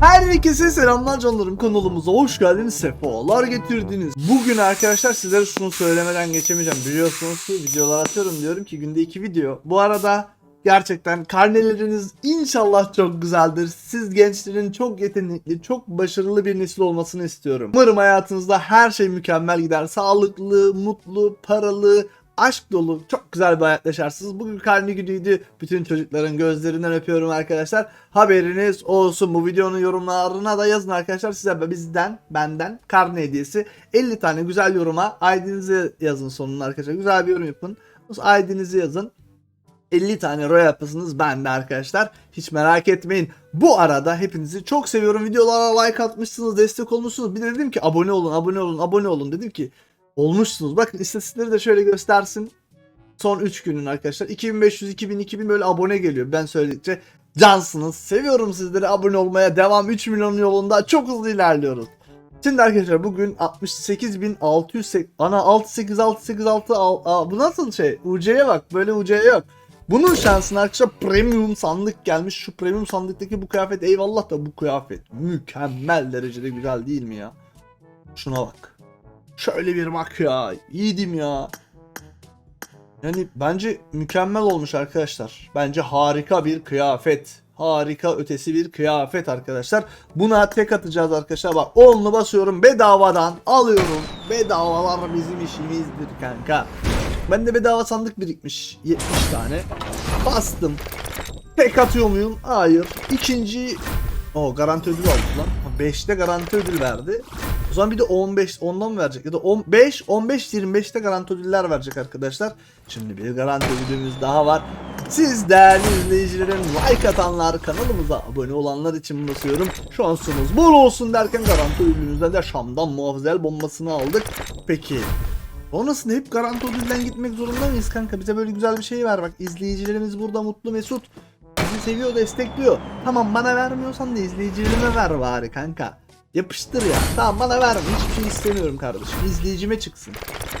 Herkese selamlar canlarım kanalımıza hoş geldiniz sefalar getirdiniz. Bugün arkadaşlar sizlere şunu söylemeden geçemeyeceğim. Biliyorsunuz videolar atıyorum diyorum ki günde iki video. Bu arada gerçekten karneleriniz inşallah çok güzeldir. Siz gençlerin çok yetenekli, çok başarılı bir nesil olmasını istiyorum. Umarım hayatınızda her şey mükemmel gider. Sağlıklı, mutlu, paralı, aşk dolu çok güzel bir hayat yaşarsınız. Bugün karne günüydü. Bütün çocukların gözlerinden öpüyorum arkadaşlar. Haberiniz olsun. Bu videonun yorumlarına da yazın arkadaşlar. Size bizden, benden karne hediyesi 50 tane güzel yoruma ID'nizi yazın sonuna arkadaşlar. Güzel bir yorum yapın. ID'nizi yazın. 50 tane roy yapısınız bende arkadaşlar. Hiç merak etmeyin. Bu arada hepinizi çok seviyorum. Videolara like atmışsınız, destek olmuşsunuz. Bir de dedim ki abone olun, abone olun, abone olun. Dedim ki olmuşsunuz. Bakın istatistikleri de şöyle göstersin. Son 3 günün arkadaşlar. 2500, 2000, 2000 böyle abone geliyor. Ben söyledikçe cansınız. Seviyorum sizleri. Abone olmaya devam. 3 milyon yolunda çok hızlı ilerliyoruz. Şimdi arkadaşlar bugün 68.600 ana 68686 al, al, bu nasıl şey? UC'ye bak. Böyle UC yok. Bunun şansına arkadaşlar premium sandık gelmiş. Şu premium sandıktaki bu kıyafet eyvallah da bu kıyafet mükemmel derecede güzel değil mi ya? Şuna bak. Şöyle bir bak ya. İyiydim ya. Yani bence mükemmel olmuş arkadaşlar. Bence harika bir kıyafet. Harika ötesi bir kıyafet arkadaşlar. Buna tek atacağız arkadaşlar. Bak onlu basıyorum bedavadan alıyorum. Bedavalar bizim işimizdir kanka. Bende bedava sandık birikmiş. 70 tane. Bastım. Tek atıyor muyum? Hayır. İkinci o garanti ödül aldık lan. 5'te garanti ödül verdi. Zaman bir de 15 ondan mı verecek ya da 15 15 25'te garanti ödüller verecek arkadaşlar. Şimdi bir garanti ödülümüz daha var. Siz değerli izleyicilerin like atanlar kanalımıza abone olanlar için basıyorum. Şansınız bol olsun derken garanti ödülümüzden de Şam'dan muhafazel bombasını aldık. Peki Sonrasında hep garanti ödülden gitmek zorunda mıyız kanka? Bize böyle güzel bir şey ver bak. izleyicilerimiz burada mutlu mesut. Bizi seviyor destekliyor. Tamam bana vermiyorsan da izleyicilerime ver bari kanka. Yapıştır ya. Tamam bana verme. Hiçbir şey istemiyorum kardeşim. İzleyicime çıksın.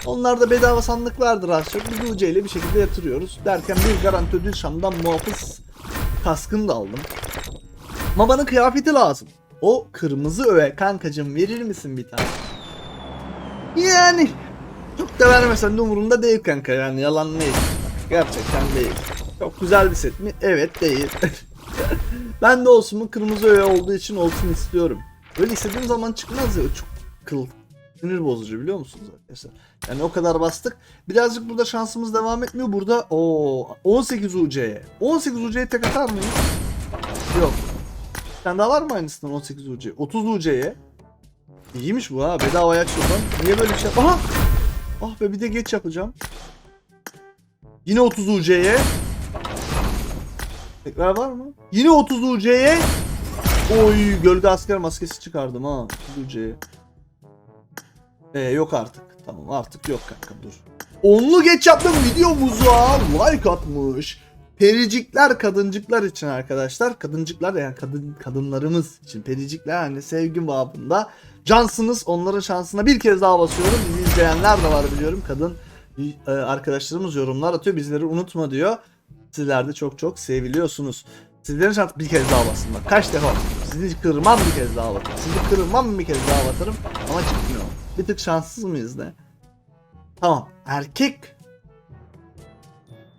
Onlar da bedava sandık vardır az çok. Biz UC ile bir şekilde yatırıyoruz. Derken bir garanti ödül Şam'dan muhafız kaskını da aldım. Ama kıyafeti lazım. O kırmızı öve kankacım verir misin bir tane? Yani çok da vermesen de umurumda değil kanka yani yalan değil. Gerçekten değil. Çok güzel bir set mi? Evet değil. ben de olsun mu kırmızı öğe olduğu için olsun istiyorum. Böyle istediğim zaman çıkmaz ya çok kıl. Sinir bozucu biliyor musunuz arkadaşlar? Yani o kadar bastık. Birazcık burada şansımız devam etmiyor. Burada o 18 UC'ye. 18 UC'ye tek atar mıyız? Yok. Bir tane daha var mı aynısından 18 UC? 30 UC'ye. İyiymiş bu ha. Bedava ayak şuradan. Niye böyle bir şey? Aha! Ah be bir de geç yapacağım. Yine 30 UC'ye. Tekrar var mı? Yine 30 UC'ye. Oy gölge asker maskesi çıkardım ha. 30 UC'ye. Ee yok artık. Tamam artık yok kanka dur. Onlu geç yaptım videomuza like atmış. Pericikler kadıncıklar için arkadaşlar. Kadıncıklar yani kadın kadınlarımız için. Pericikler hani sevgi babında. Cansınız onların şansına bir kez daha basıyorum. Bizi izleyenler de var biliyorum. Kadın e, arkadaşlarımız yorumlar atıyor. Bizleri unutma diyor. Sizler de çok çok seviliyorsunuz. Sizlerin şans bir kez daha basın bak. Kaç defa Sizi kırmam bir kez daha batarım. Sizi kırmam bir kez daha batarım. Ama çıkmıyor. Bir tık şanssız mıyız ne? Tamam. Erkek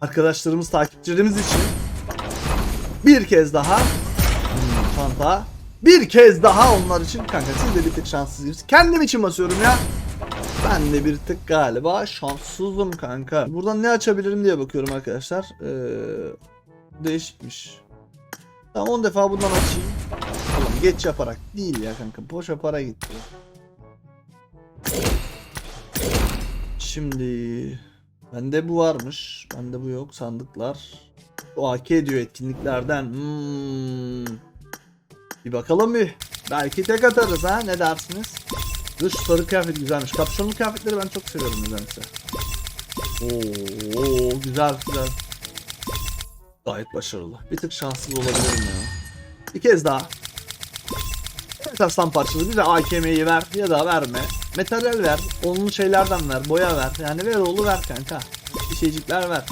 arkadaşlarımız, takipçilerimiz için bir kez daha hmm, çanta bir kez daha onlar için kanka siz de bir tık şanssızsınız. Kendim için basıyorum ya. Ben de bir tık galiba şanssızım kanka. Buradan ne açabilirim diye bakıyorum arkadaşlar. Ee, değişikmiş. Tamam 10 defa bundan açayım. Geç yaparak değil ya kanka. Boşa para gitti. Şimdi bende bu varmış. Bende bu yok. Sandıklar. O AK ediyor etkinliklerden. Hmm. Bir bakalım bir. Belki tek atarız ha ne dersiniz? Şu sarı kıyafet güzelmiş. Kapşonlu kıyafetleri ben çok seviyorum nedense. Oo güzel güzel. Gayet başarılı. Bir tık şanssız olabilirim ya. Bir kez daha. Aslan parçalı bize AKM'yi ver ya da verme. Materyal ver. Onun şeylerden ver. Boya ver. Yani ver oğlu ver kanka. Bir şeycikler ver.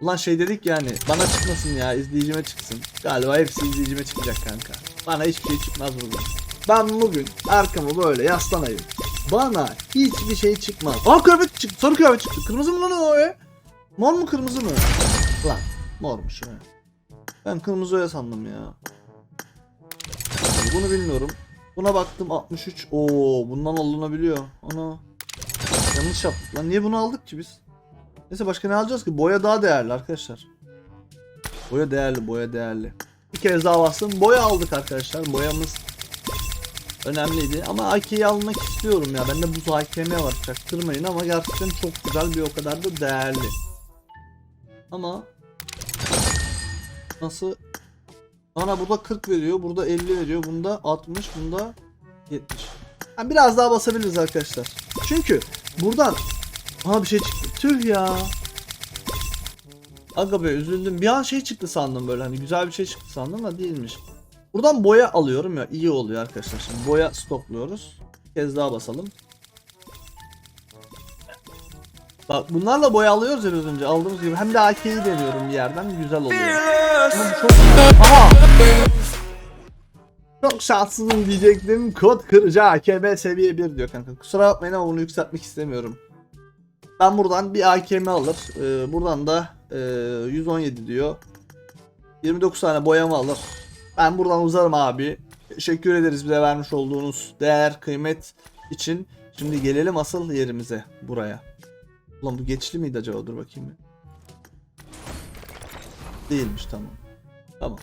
Ulan şey dedik yani bana çıkmasın ya izleyicime çıksın. Galiba hepsi izleyicime çıkacak kanka. Bana hiçbir şey çıkmaz bugün. Ben bugün arkamı böyle yaslanayım. Bana hiçbir şey çıkmaz. Aa kıyafet çıktı. Sarı kıyafet çıktı. Kırmızı mı lan o ya? Mor mu kırmızı mı? Lan mormuş ya. Ben kırmızı oya sandım ya. Bunu bilmiyorum. Buna baktım 63. Oo bundan alınabiliyor. Ana. Yanlış yaptık lan. Niye bunu aldık ki biz? Neyse başka ne alacağız ki? Boya daha değerli arkadaşlar. Boya değerli, boya değerli. Bir kez daha bastım. Boya aldık arkadaşlar. Boyamız önemliydi. Ama AK'yi almak istiyorum ya. Bende buz AKM var. Çaktırmayın ama gerçekten çok güzel bir o kadar da değerli. Ama nasıl? Bana burada 40 veriyor. Burada 50 veriyor. Bunda 60. Bunda 70. Ha, biraz daha basabiliriz arkadaşlar. Çünkü buradan Aha bir şey çıktı. Tüh ya. Aga be üzüldüm. Bir an şey çıktı sandım böyle hani güzel bir şey çıktı sandım da değilmiş. Buradan boya alıyorum ya iyi oluyor arkadaşlar. Şimdi boya stokluyoruz. Bir kez daha basalım. Bak bunlarla boya alıyoruz ya biraz önce aldığımız gibi. Hem de AK'yi deniyorum bir yerden güzel oluyor. Ama bu çok... Aha! Çok şanssızım diyecektim. Kod kırıcı AKB seviye 1 diyor kanka. Kusura bakmayın ama bunu yükseltmek istemiyorum. Ben buradan bir AKM alır. Ee, buradan da e, 117 diyor. 29 tane boyama alır. Ben buradan uzarım abi. Teşekkür ederiz bize vermiş olduğunuz değer, kıymet için. Şimdi gelelim asıl yerimize. Buraya. Ulan bu geçli miydi acaba? Dur bakayım bir. Değilmiş tamam. Tamam.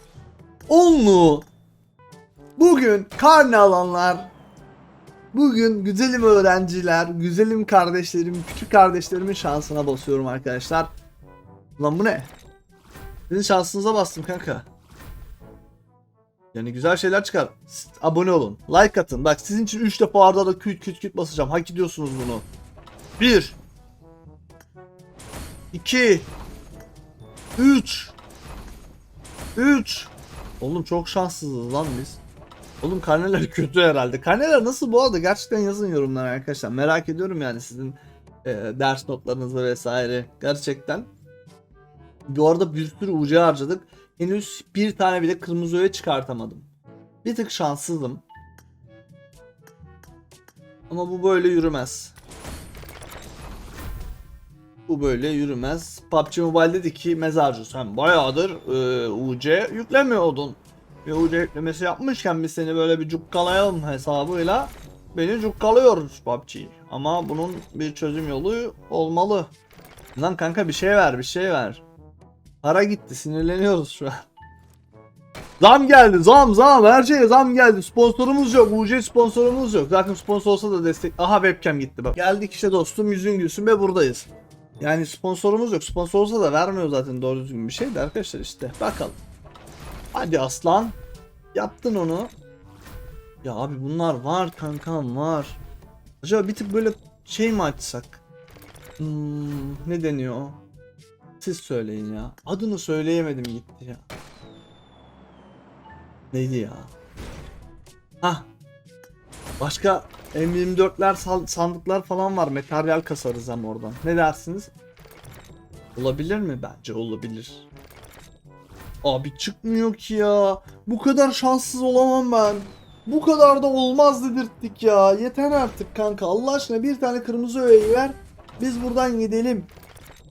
Onlu. Bugün karne alanlar Bugün güzelim öğrenciler, güzelim kardeşlerim, küçük kardeşlerimin şansına basıyorum arkadaşlar. Lan bu ne? Sizin şansınıza bastım kanka. Yani güzel şeyler çıkar. Abone olun. Like atın. Bak sizin için 3 defa arda da küt küt küt basacağım. Hak ediyorsunuz bunu. 1 2 3 3 Oğlum çok şanssızız lan biz. Oğlum karneler kötü herhalde. Karneler nasıl bu arada? Gerçekten yazın yorumlara arkadaşlar. Merak ediyorum yani sizin e, ders notlarınızı vesaire. Gerçekten. Bu arada bir sürü UC harcadık. Henüz bir tane bile kırmızı öğe çıkartamadım. Bir tık şanssızım. Ama bu böyle yürümez. Bu böyle yürümez. PUBG Mobile dedi ki mezarcı sen bayağıdır e, UC yüklemiyordun. Bir UC yüklemesi yapmışken biz seni böyle bir cukkalayalım hesabıyla beni cukkalıyoruz PUBG. Ama bunun bir çözüm yolu olmalı. Lan kanka bir şey ver bir şey ver. Para gitti sinirleniyoruz şu an. Zam geldi zam zam her şeye zam geldi sponsorumuz yok UC sponsorumuz yok zaten sponsor olsa da destek aha webcam gitti bak geldik işte dostum yüzün gülsün ve buradayız yani sponsorumuz yok. Sponsor olsa da vermiyor zaten doğru düzgün bir şey de arkadaşlar işte. Bakalım. Hadi aslan. Yaptın onu. Ya abi bunlar var kankam var. Acaba bir tık böyle şey mi açsak? Hmm, ne deniyor? Siz söyleyin ya. Adını söyleyemedim gitti ya. Neydi ya? Hah. Başka M24'ler sal- sandıklar falan var. Materyal kasarız ama oradan. Ne dersiniz? Olabilir mi? Bence olabilir. Abi çıkmıyor ki ya. Bu kadar şanssız olamam ben. Bu kadar da olmaz dedirttik ya. Yeter artık kanka. Allah aşkına bir tane kırmızı öğeyi ver. Biz buradan gidelim.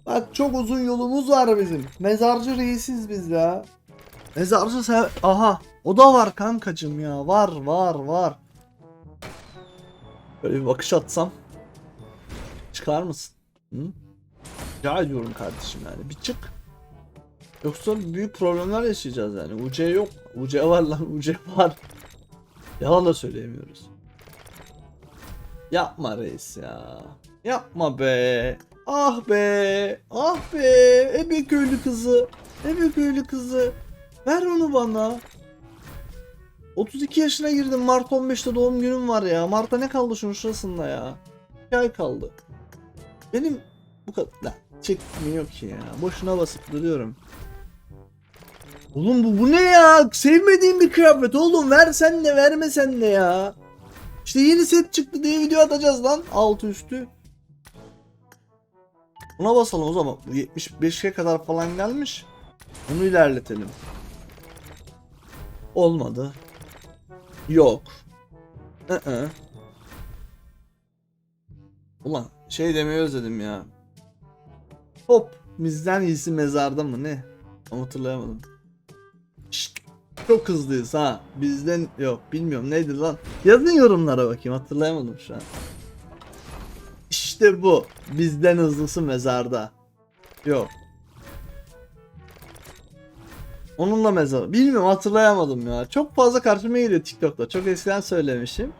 Bak çok uzun yolumuz var bizim. Mezarcı reisiz biz ya. Mezarcı sev... Aha. O da var kankacım ya. Var var var. Böyle bir bakış atsam. Çıkar mısın? Hı? Rica ediyorum kardeşim yani. Bir çık. Yoksa büyük problemler yaşayacağız yani. UC yok. UC var lan. UC var. Yalan da söyleyemiyoruz. Yapma reis ya. Yapma be. Ah be. Ah be. Ebe köylü kızı. Ebe köylü kızı. Ver onu bana. 32 yaşına girdim. Mart 15'te doğum günüm var ya. Mart'a ne kaldı şunun şurasında ya? 2 ay kaldı. Benim bu kadar Lan, çıkmıyor ki ya. Boşuna basıp duruyorum. Oğlum bu, bu ne ya? Sevmediğim bir kıyafet oğlum. Versen de vermesen de ya. İşte yeni set çıktı diye video atacağız lan. Altı üstü. Buna basalım o zaman. Bu 75'e kadar falan gelmiş. Bunu ilerletelim. Olmadı. Yok. Hı Ulan şey demeyi özledim ya. Hop bizden iyisi mezarda mı ne? Tam hatırlayamadım. Şşt, çok hızlıyız ha. Bizden yok bilmiyorum neydi lan. Yazın yorumlara bakayım hatırlayamadım şu an. İşte bu. Bizden hızlısı mezarda. Yok. Onunla mezar. Bilmiyorum hatırlayamadım ya. Çok fazla karşıma geliyor TikTok'ta. Çok eskiden söylemişim.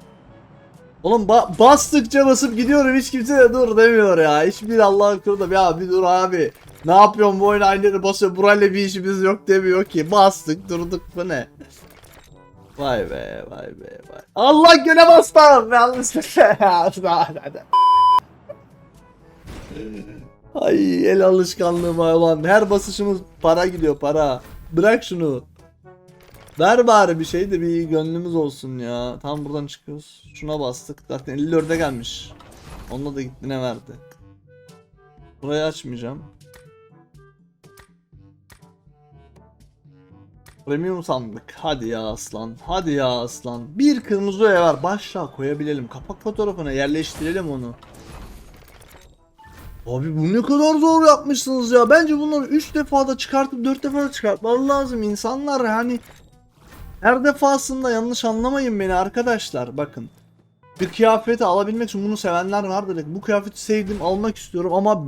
Oğlum ba- bastıkça basıp gidiyorum hiç kimse de dur demiyor ya. Hiçbir Allah akıllı da ya bir dur abi. Ne yapıyorsun bu oyun aynı basıyor. Burayla bir işimiz yok demiyor ki. Bastık durduk bu ne? Vay be vay be vay. Allah gene bastım. Yanlışlıkla. Ay el alışkanlığıma olan her basışımız para gidiyor para. Bırak şunu. Ver bari bir şey de bir gönlümüz olsun ya. Tam buradan çıkıyoruz. Şuna bastık. Zaten 54'e gelmiş. Onunla da gitti ne verdi. Burayı açmayacağım. Premium sandık. Hadi ya aslan. Hadi ya aslan. Bir kırmızı oya var. Başla koyabilelim. Kapak fotoğrafına yerleştirelim onu. Abi bu ne kadar zor yapmışsınız ya. Bence bunları 3 defa da çıkartıp 4 defa da çıkartmaları lazım. İnsanlar yani her defasında yanlış anlamayın beni arkadaşlar. Bakın. Bir kıyafeti alabilmek için bunu sevenler vardır. Bu kıyafeti sevdim almak istiyorum ama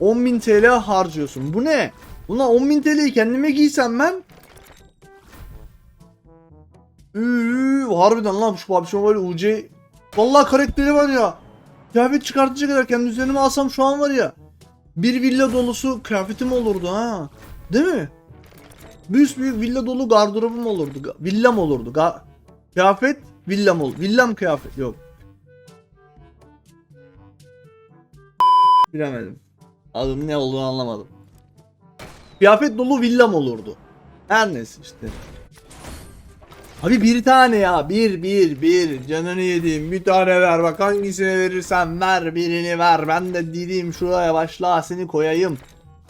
10.000 TL harcıyorsun. Bu ne? Buna 10.000 TL'yi kendime giysem ben Üü, harbiden lan şu PUBG Mobile UC Vallahi karakteri var ya Kıyafet çıkartıcı kadar kendi üzerime alsam şu an var ya Bir villa dolusu kıyafetim olurdu ha Değil mi? Büyük büyük villa dolu gardırobum olurdu Villam olurdu Ga Kıyafet villam ol Villam kıyafet yok Bilemedim Adının ne olduğunu anlamadım Kıyafet dolu villam olurdu. Her neyse işte. Abi bir tane ya. Bir bir bir. Canını yediğim bir tane ver. Bak hangisini verirsen ver. Birini ver. Ben de dediğim şuraya başla seni koyayım.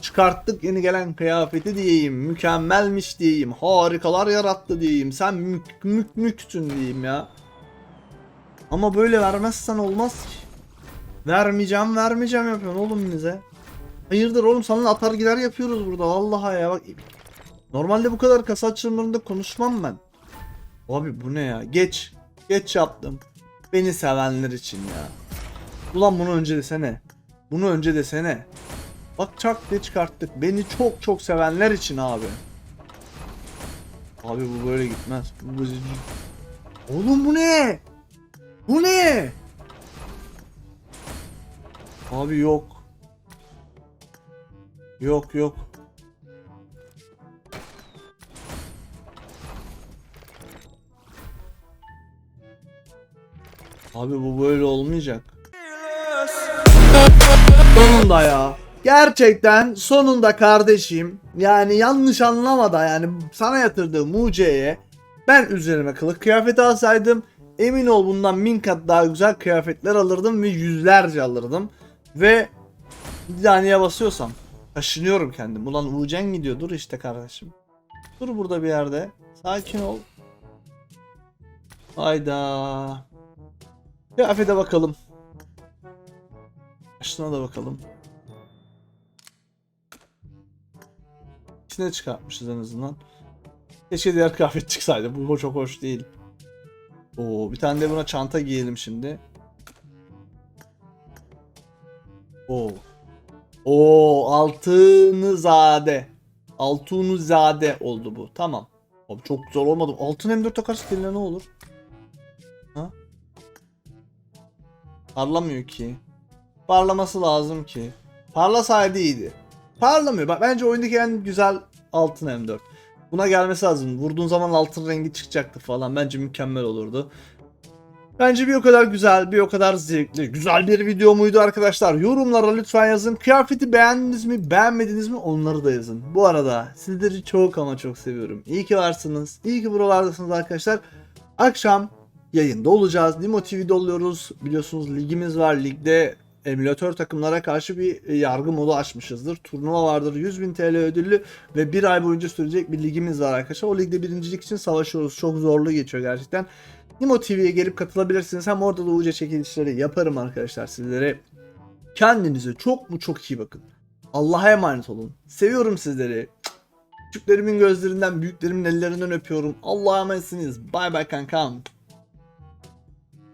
Çıkarttık yeni gelen kıyafeti diyeyim. Mükemmelmiş diyeyim. Harikalar yarattı diyeyim. Sen mük mük müksün diyeyim ya. Ama böyle vermezsen olmaz ki. Vermeyeceğim vermeyeceğim yapıyorsun oğlum bize. Hayırdır oğlum sana atar gider yapıyoruz burada vallahi ya bak. Normalde bu kadar kasa açılımlarında konuşmam ben. Abi bu ne ya? Geç. Geç yaptım. Beni sevenler için ya. Ulan bunu önce desene. Bunu önce desene. Bak çak diye çıkarttık. Beni çok çok sevenler için abi. Abi bu böyle gitmez. Bu bozucu. Oğlum bu ne? Bu ne? Abi yok. Yok yok. Abi bu böyle olmayacak. Sonunda ya. Gerçekten sonunda kardeşim. Yani yanlış anlama da yani sana yatırdığım mucizeye ben üzerime kılık kıyafeti alsaydım emin ol bundan bin kat daha güzel kıyafetler alırdım ve yüzlerce alırdım. Ve bir taneye basıyorsam Kaşınıyorum kendim. Ulan Uğurcan gidiyor. Dur işte kardeşim. Dur burada bir yerde. Sakin ol. Hayda. Kıyafete bakalım. Şuna da bakalım. İçine çıkartmışız en azından. Keşke diğer kıyafet çıksaydı. Bu çok hoş değil. Oo, bir tane de buna çanta giyelim şimdi. Oo. O Altınızade. Altunuzade oldu bu. Tamam. Abi çok güzel olmadı. Altın M4 takarsak eline ne olur? Parlamıyor ki. Parlaması lazım ki. Parlasaydı iyiydi. Parlamıyor. Bak bence oyundaki en güzel altın M4. Buna gelmesi lazım. Vurduğun zaman altın rengi çıkacaktı falan. Bence mükemmel olurdu. Bence bir o kadar güzel, bir o kadar zevkli, güzel bir video muydu arkadaşlar? Yorumlara lütfen yazın. Kıyafeti beğendiniz mi, beğenmediniz mi onları da yazın. Bu arada sizleri çok ama çok seviyorum. İyi ki varsınız. İyi ki buralardasınız arkadaşlar. Akşam yayında olacağız. Nimo TV'de oluyoruz. Biliyorsunuz ligimiz var. Ligde emülatör takımlara karşı bir e, yargı modu açmışızdır. Turnuva vardır 100.000 TL ödüllü ve bir ay boyunca sürecek bir ligimiz var arkadaşlar. O ligde birincilik için savaşıyoruz. Çok zorlu geçiyor gerçekten. Nimo TV'ye gelip katılabilirsiniz. Hem orada da UC çekilişleri yaparım arkadaşlar sizlere. Kendinize çok mu çok iyi bakın. Allah'a emanet olun. Seviyorum sizleri. Küçüklerimin gözlerinden, büyüklerimin ellerinden öpüyorum. Allah'a emanetsiniz. Bay bay kankam.